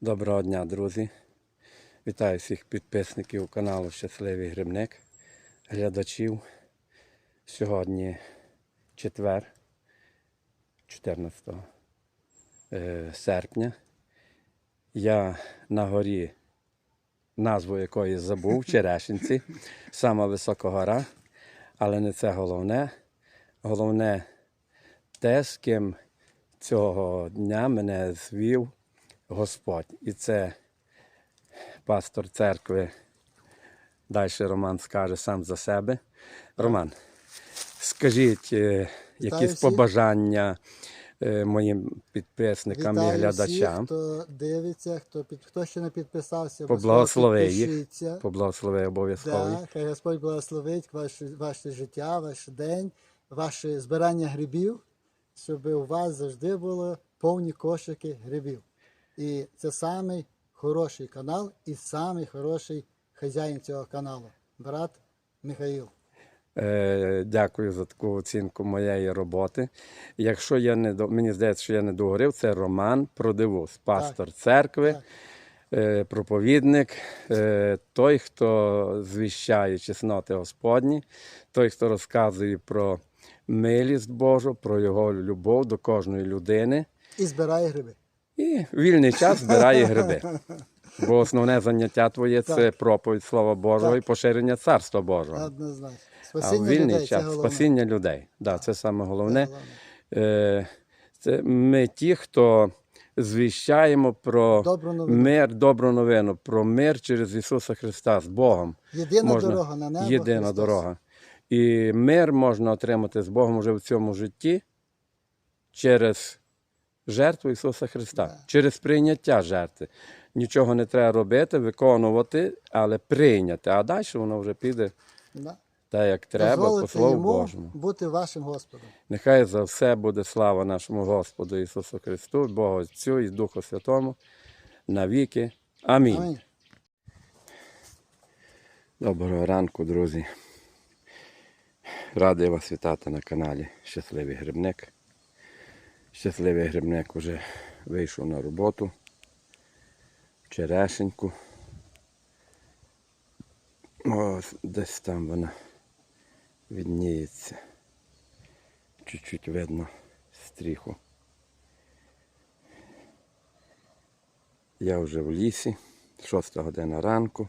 Доброго дня, друзі. Вітаю всіх підписників каналу Щасливий Грибник, глядачів. Сьогодні четвер, 14 е, серпня. Я на горі, назву якої забув, Черешинці, сама висока гора, але не це головне. Головне те, з ким цього дня мене звів Господь. І це пастор церкви. Далі Роман скаже сам за себе. Роман, скажіть е, якісь всіх. побажання е, моїм підписникам і глядачам. Всіх, хто дивиться, хто, під, хто ще не підписався, Поблагослови їх. Поблагослови обов'язково. Да, хай Господь благословить ваше, ваше життя, ваш день, ваше збирання грибів, щоб у вас завжди було повні кошики грибів. І це самий хороший канал і самий хороший хазяїн цього каналу, брат Михаїл. Е, Дякую за таку оцінку моєї роботи. Якщо я не до- мені здається, що я не договорив, це Роман Продивус, пастор церкви, Так. е, проповідник, е, той, хто звіщає чесноти Господні, той, хто розказує про милість Божу, про його любов до кожної людини. І збирає гриби. І вільний час збирає гриби. Бо основне заняття твоє це проповідь Слова Божого і поширення Царства Божого. Однозначно. А в Спасіння вільний людей це час головне. спасіння людей. Да, це саме головне. Це. Е, Це ми ті, хто звіщаємо про Добру новину. мир, добру новину, про мир через Ісуса Христа з Богом. Єдина дорога на небо. Єдина Христос. дорога. І мир можна отримати з Богом уже в цьому житті через жертву Ісуса Христа, Да. через прийняття жертви. Нічого не треба робити, виконувати, але прийняти. А далі воно вже піде Да. так, як треба, по Слову йому Божому. бути вашим Господом. Нехай за все буде слава нашому Господу Ісусу Христу, Богу Отцю і Духу Святому навіки. Амінь. Амінь. Доброго ранку, друзі. Радий вас вітати на каналі Щасливий Грибник. Щасливий Грибник уже вийшов на роботу. Черешеньку. Ось десь там вона відніється. Чуть-чуть видно стріху. Я вже в лісі, 6 година ранку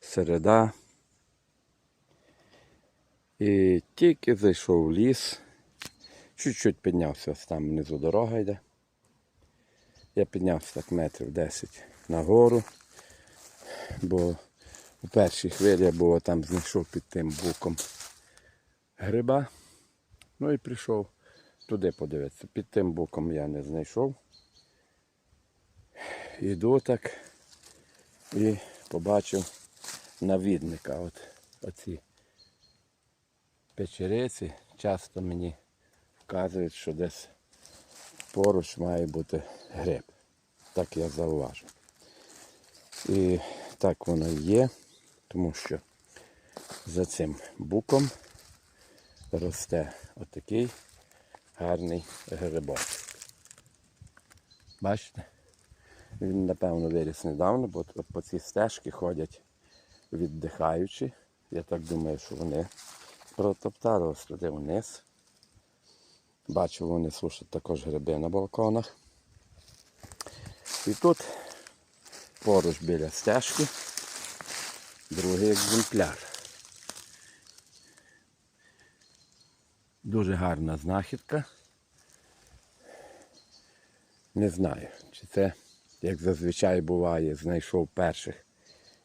середа. І тільки зайшов в ліс, чуть-чуть піднявся, ось там внизу дорога йде. Я піднявся так метрів 10 нагору, бо у першій хвилі я було там знайшов під тим буком гриба. Ну і прийшов туди подивитися. Під тим буком я не знайшов. Іду так і побачив навідника. От оці печериці часто мені вказують, що десь поруч має бути гриб. Так я зауважу. І так воно є, тому що за цим буком росте отакий гарний грибок. Бачите? Він, напевно, виріс недавно, бо по цій стежці ходять віддихаючі. Я так думаю, що вони протоптали туди вниз. Бачу, вони сушать також гриби на балконах. І тут поруч біля стежки другий екземпляр. Дуже гарна знахідка. Не знаю, чи це, як зазвичай буває, знайшов перших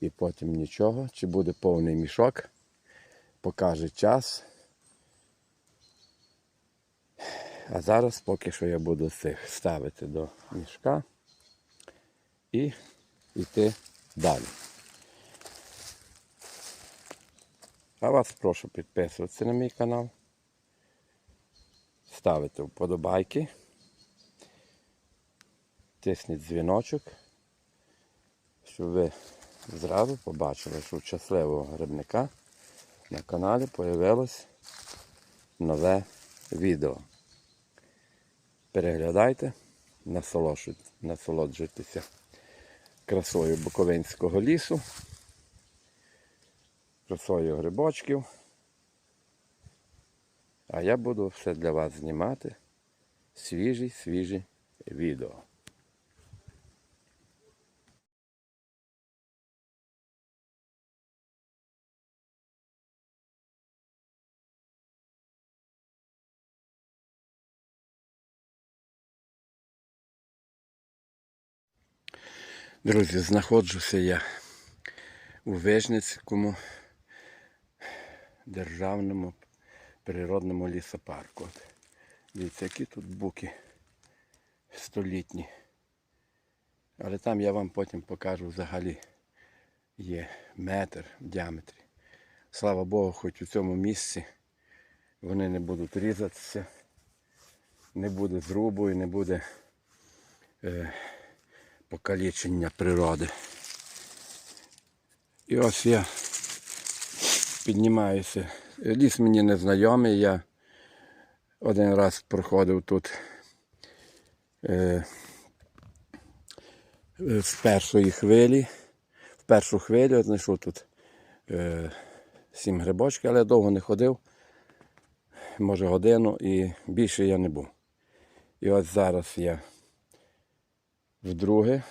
і потім нічого, чи буде повний мішок, покаже час. А зараз поки що я буду цих ставити до мішка і йти далі. А вас прошу підписуватися на мій канал, ставити вподобайки, тисніть дзвіночок, щоб ви зразу побачили, що щасливого грибника на каналі з'явилось нове відео. Переглядайте, насолоджуйтеся красою Буковинського лісу, красою грибочків. А я буду все для вас знімати свіжі, свіжі відео. Друзі, знаходжуся я у Вижницькому державному природному лісопарку. От, дивіться, які тут буки столітні. Але там я вам потім покажу взагалі є метр в діаметрі. Слава Богу, хоч у цьому місці вони не будуть різатися, не буде зрубу і не буде е, покалічення природи. І ось я піднімаюся. Ліс мені не знайомий. Я один раз проходив тут е, з першої хвилі. В першу хвилю я знайшов тут е, сім грибочків, але довго не ходив. Може годину і більше я не був. І от зараз я вдруге,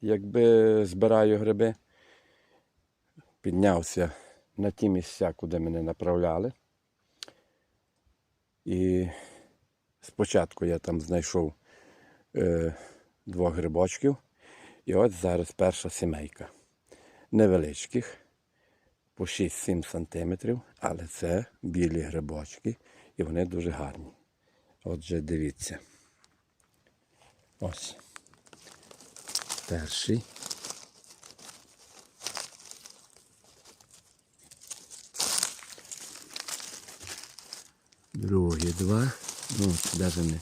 якби збираю гриби, піднявся на ті місця, куди мене направляли. І спочатку я там знайшов е, двох грибочків. І от зараз перша сімейка. Невеличких, по 6-7 сантиметрів, але це білі грибочки, і вони дуже гарні. Отже, дивіться. Ось. Перший. Другі два. Ну, навіть не.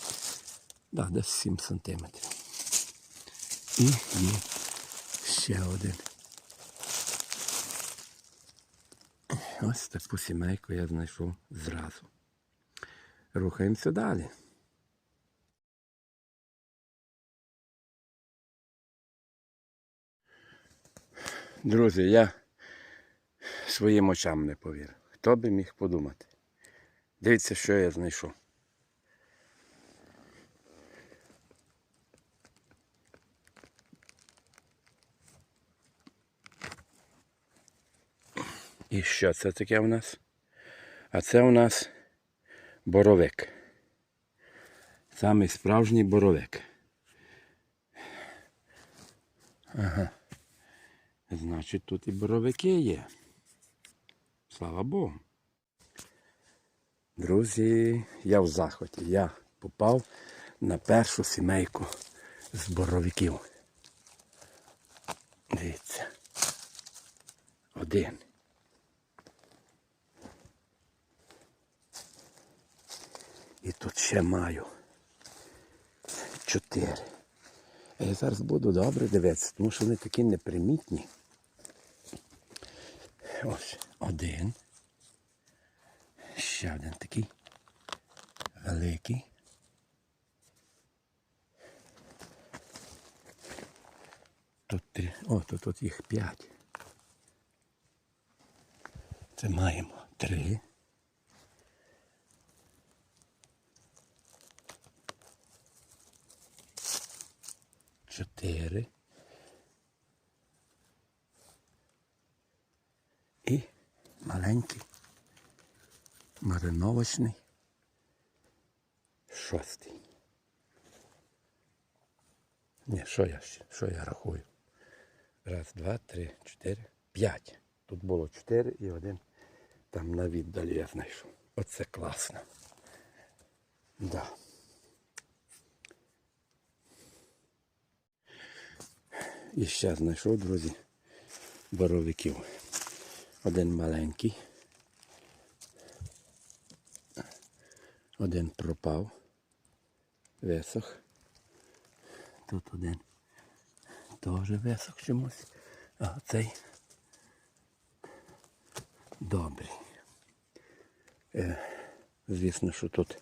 Да, десь 7 сантиметрів. І є ще один. Ось таку сімейку я знайшов зразу. Рухаємося далі. Друзі, я своїм очам не повірив. Хто би міг подумати? Дивіться, що я знайшов. І що це таке у нас? А це у нас боровик. Самий справжній боровик. Ага. Значить, тут і боровики є. Слава Богу. Друзі, я в захваті. Я попав на першу сімейку з боровиків. Дивіться. Один. І тут ще маю чотири. Я зараз буду добре дивитися, тому що вони такі непримітні. Ось один. Ще один такий великий. Тут три. О, то тут їх п'ять. Це маємо три. Чотири. І маленький мариновочний. Шостий. Ні, що я ще? Що я рахую? Раз, два, три, чотири, п'ять. Тут було чотири і один там на віддалі я знайшов. Оце класно. Да. І ще знайшов, друзі, боровиків. Один маленький. Один пропав. Висох. Тут один теж висох чомусь. А цей добрий. Е, звісно, що тут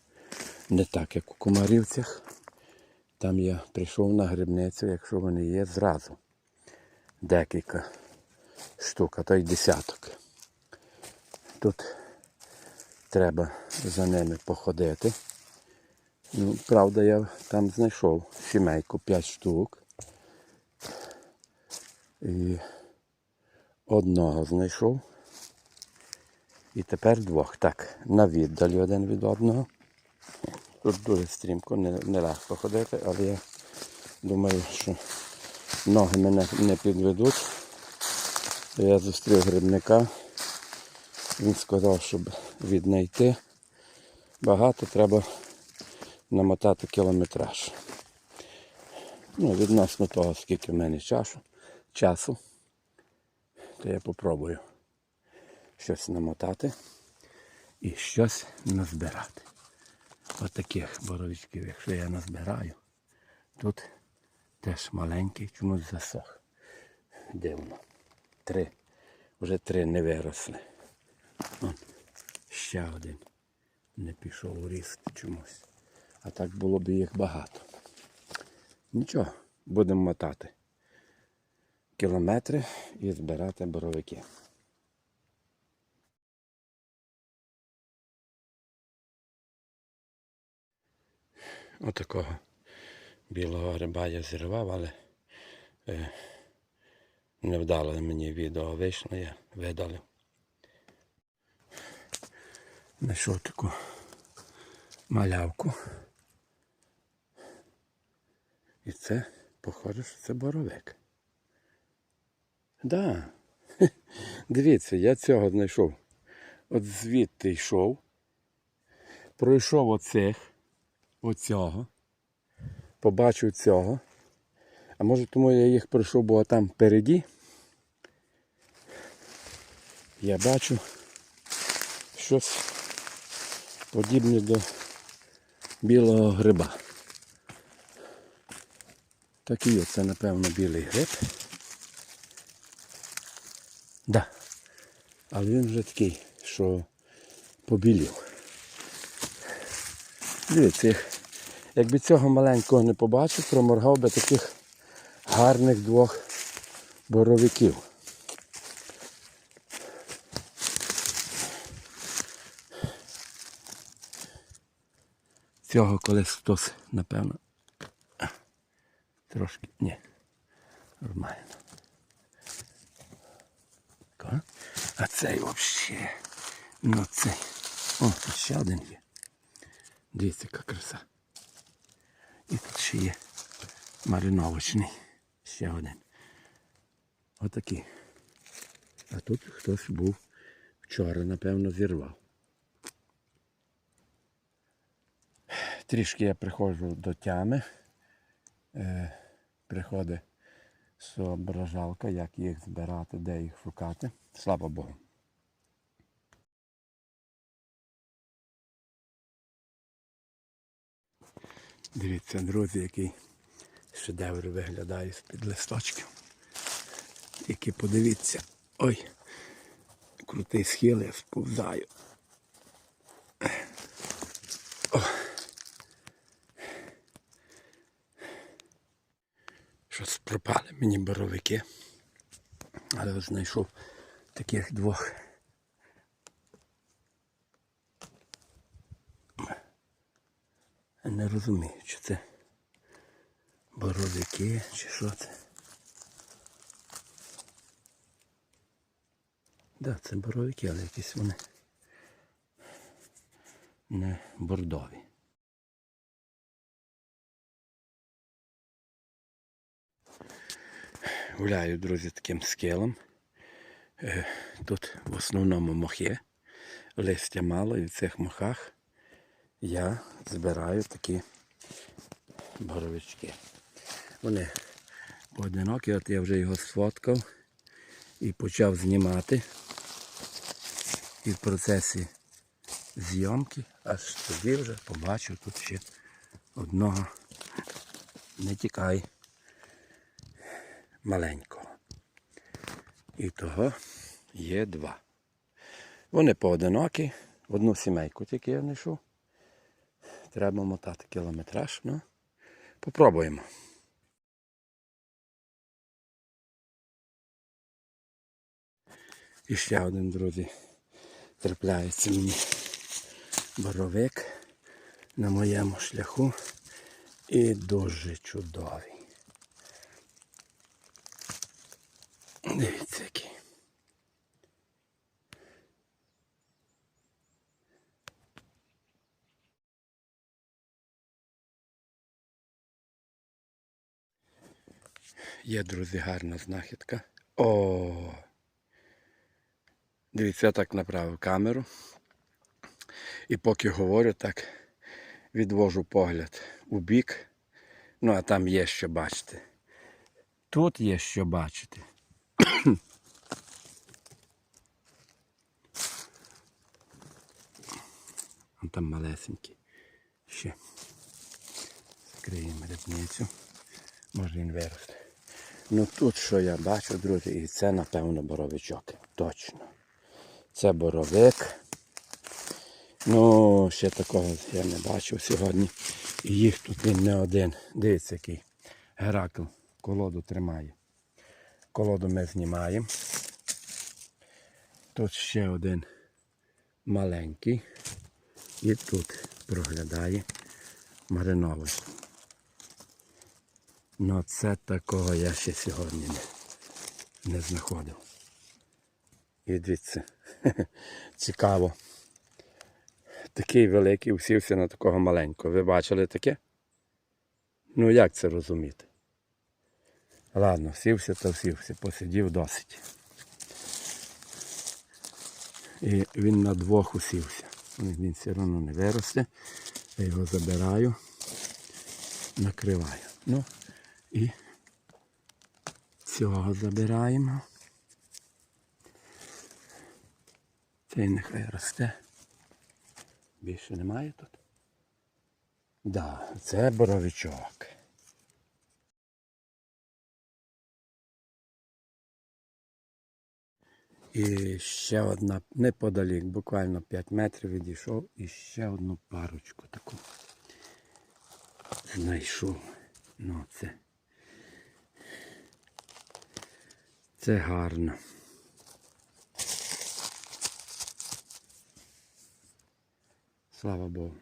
не так, як у Комарівцях. Там я прийшов на грибницю, якщо вони є, зразу. декілька штук, а то й десяток. Тут треба за ними походити. Ну, правда, я там знайшов сімейку 5 штук. І одного знайшов. І тепер двох. Так, на віддалі один від одного. Тут дуже стрімко, не, не ходити, але я думаю, що ноги мене не підведуть. Я зустрів грибника. Він сказав, щоб віднайти багато треба намотати кілометраж. Ну, відносно того, скільки в мене часу, часу, то я попробую щось намотати і щось назбирати. Отаких боровичків, якщо я назбираю, тут теж маленький, чомусь засох. Дивно. Три. Вже три не виросли. Вон, ще один не пішов у ріст чомусь. А так було б їх багато. Нічого, будемо мотати кілометри і збирати боровики. Отакого білого гриба я зірвав, але е, невдало мені відео вийшло, я видалив. Знайшов таку малявку. І це, похоже, що це боровик. Да. Дивіться, я цього знайшов. От звідти йшов, пройшов оцих, оцього, побачив цього. А може тому я їх пройшов, бо там впереді. Я бачу щось подібне до білого гриба. Такий оце, напевно, білий гриб. Да. Але він вже такий, що побілів. Дивіться, як- якби цього маленького не побачив, проморгав би таких гарних двох боровиків. Цього колись хтось, напевно, трошки. Ні. Нормально. А цей взагалі. Ну цей. О, тут ще один є. Дивіться, яка краса. І тут ще є мариновочний. Ще один. Отакий. А тут хтось був вчора, напевно, зірвав. Трішки я приходжу до тями. Е, приходить соображалка, як їх збирати, де їх шукати. Слава Богу. Дивіться, друзі, який шедевр виглядає з-під листочків. Тільки подивіться. Ой, крутий схил, я сповзаю. Щось пропали мені боровики. Але знайшов таких двох. Не розумію, чи це боровики, чи що це. Да, це боровики, але якісь вони не бордові. Гуляю, друзі, таким скелом. Е, Тут в основному мохи, листя мало, і в цих мохах я збираю такі боровички. Вони поодинокі, от я вже його сфоткав і почав знімати. І в процесі зйомки аж тоді вже побачив тут ще одного. Не тікай маленького. І того є два. Вони поодинокі, одну сімейку тільки я знайшов. Треба мотати кілометраж, ну, попробуємо. І ще один, друзі, трапляється мені боровик на моєму шляху. І дуже чудовий. Дивіться який. Є, друзі, гарна знахідка. О! Дивіться, я так направив камеру. І поки говорю, так відвожу погляд у бік. Ну, а там є що бачити. Тут є що бачити. Вон там малесенький. Ще. Закриємо рядницю. Може він виросте. Ну тут що я бачу, друзі, і це, напевно, боровичок. Точно. Це боровик. Ну, ще такого я не бачив сьогодні. І їх тут він не один. Дивіться, який Геракл колоду тримає. Колоду ми знімаємо. Тут ще один маленький. І тут проглядає маринований. Ну це такого я ще сьогодні не, не знаходив. І дивіться, цікаво. Такий великий усівся на такого маленького. Ви бачили таке? Ну як це розуміти? Ладно, всівся то всівся, посидів досить. І він на двох усівся. Він все одно не виросте. Я його забираю, накриваю. Ну, і цього забираємо. Цей нехай росте. Більше немає тут? Да, це боровичок. І ще одна неподалік, буквально 5 метрів відійшов і ще одну парочку таку знайшов. Ну це. Це гарно. Слава Богу.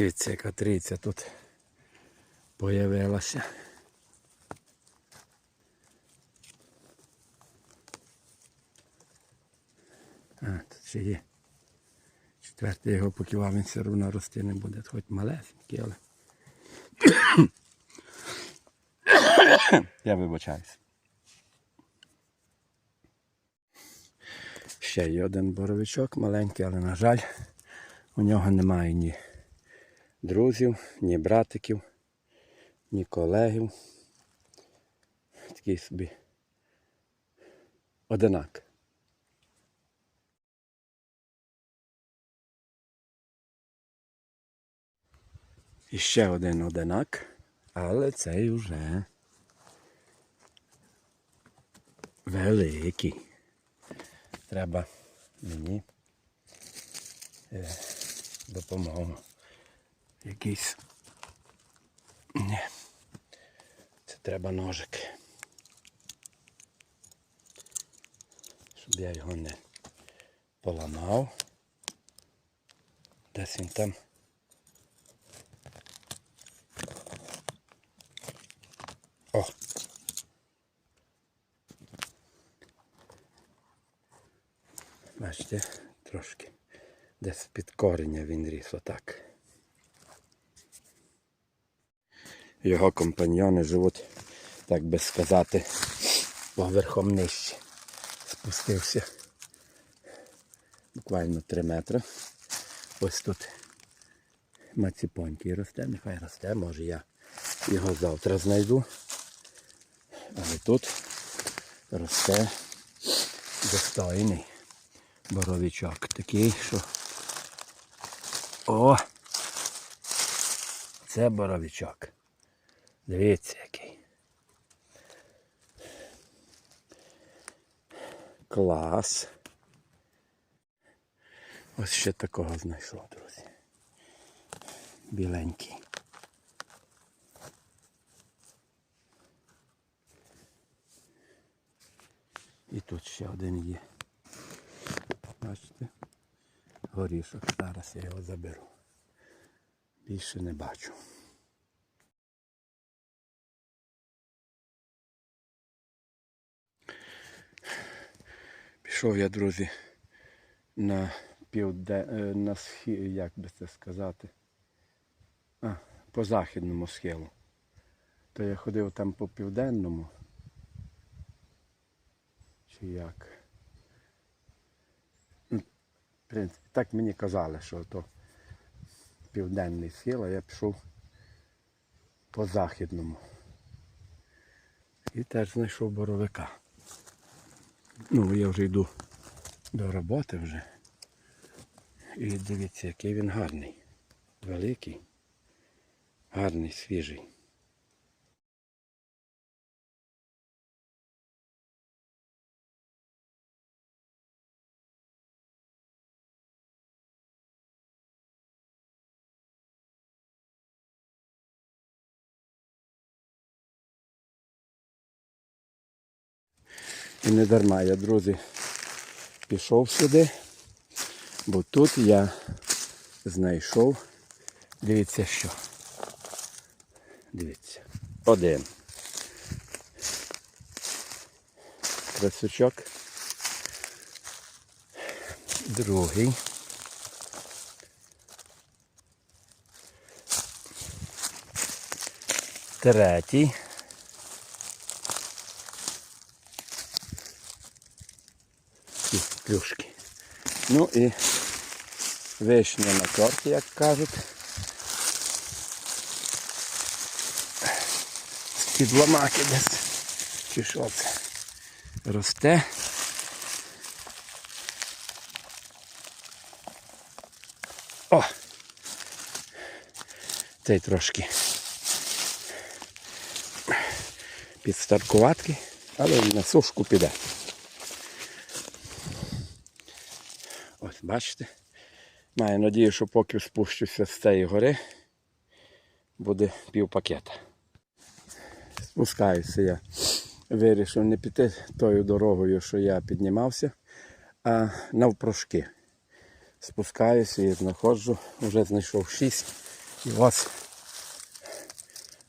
Дивіться, яка трійця тут появилася. А, тут ще є. Четвертий його покивав, він все одно рости не буде, хоч малесенький, але. Я вибачаюсь. Ще є один боровичок маленький, але, на жаль, у нього немає ні друзів, ні братиків, ні колегів. Такий собі одинак. І ще один одинак, але цей вже великий. Треба мені е, допомогу. Якийсь. Ні. Це треба ножик. Щоб я його не поламав. Десь він там. О! Бачите, трошки десь під корення він ріс отак. Його компаньйони живуть, так би сказати, поверхом нижче. Спустився буквально 3 метри. Ось тут маціпонький росте, нехай росте, може я його завтра знайду. Але тут росте достойний боровичок. Такий, що. О! Це боровичок. Дивіться який. Клас. Ось ще такого знайшов, друзі. Біленький. І тут ще один є. Бачите? Горішок. Зараз я його заберу. Більше не бачу. Пішов я, друзі, на півде... е, на схі... як би це сказати, а, по західному схилу. То я ходив там по південному. Чи як? Ну, в принципі, так мені казали, що то південний схил, а я пішов по західному. І теж знайшов боровика. Ну, я вже йду до роботи вже. І дивіться, який він гарний. Великий. Гарний, свіжий. І не дарма я, друзі, пішов сюди, бо тут я знайшов, дивіться що. Дивіться. Один. Красючок. Другий. Третій. Ті плюшки. Ну і вишня на торті, як кажуть. З-під ламаки десь. Чи що це? Росте. О! Цей трошки підстаркуватки, але на сушку піде. Бачите. Маю надію, що поки спущуся з цієї гори, буде пів пакета. Спускаюся я. Вирішив не піти тою дорогою, що я піднімався, а навпрошки. Спускаюся і знаходжу, вже знайшов шість. І ось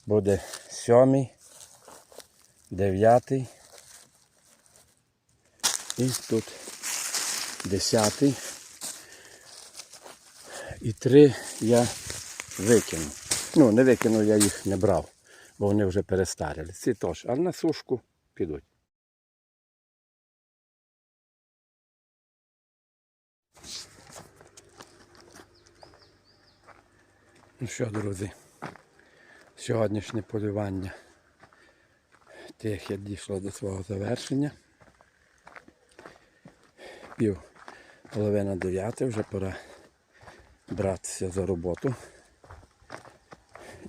буде сьомий, дев'ятий. І тут десятий. І три я викинув. Ну, не викинув, я їх не брав, бо вони вже перестарили. Ці теж, але на сушку підуть. Ну що, друзі, сьогоднішнє полювання тихе дійшло до свого завершення. Пів половина дев'яти, вже пора братися за роботу.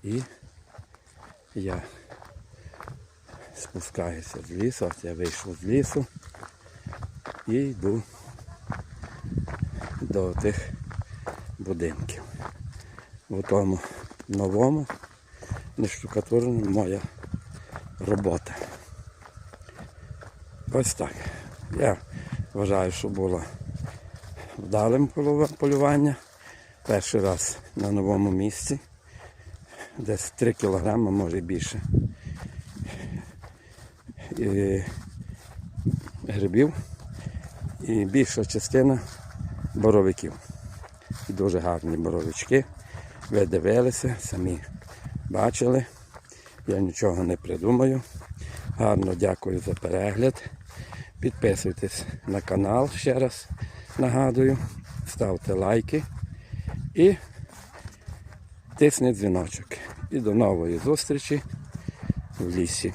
І я спускаюся з лісу, ось я вийшов з лісу і йду до тих будинків. В тому новому, не штукатурному моя робота. Ось так. Я вважаю, що було вдалим полювання. Перший раз на новому місці. Десь 3 кілограми, може більше. І грибів. І більша частина боровиків. Дуже гарні боровички. Ви дивилися, самі бачили. Я нічого не придумаю. Гарно дякую за перегляд. Підписуйтесь на канал ще раз нагадую. Ставте лайки і тисне дзвіночок. І до нової зустрічі в лісі.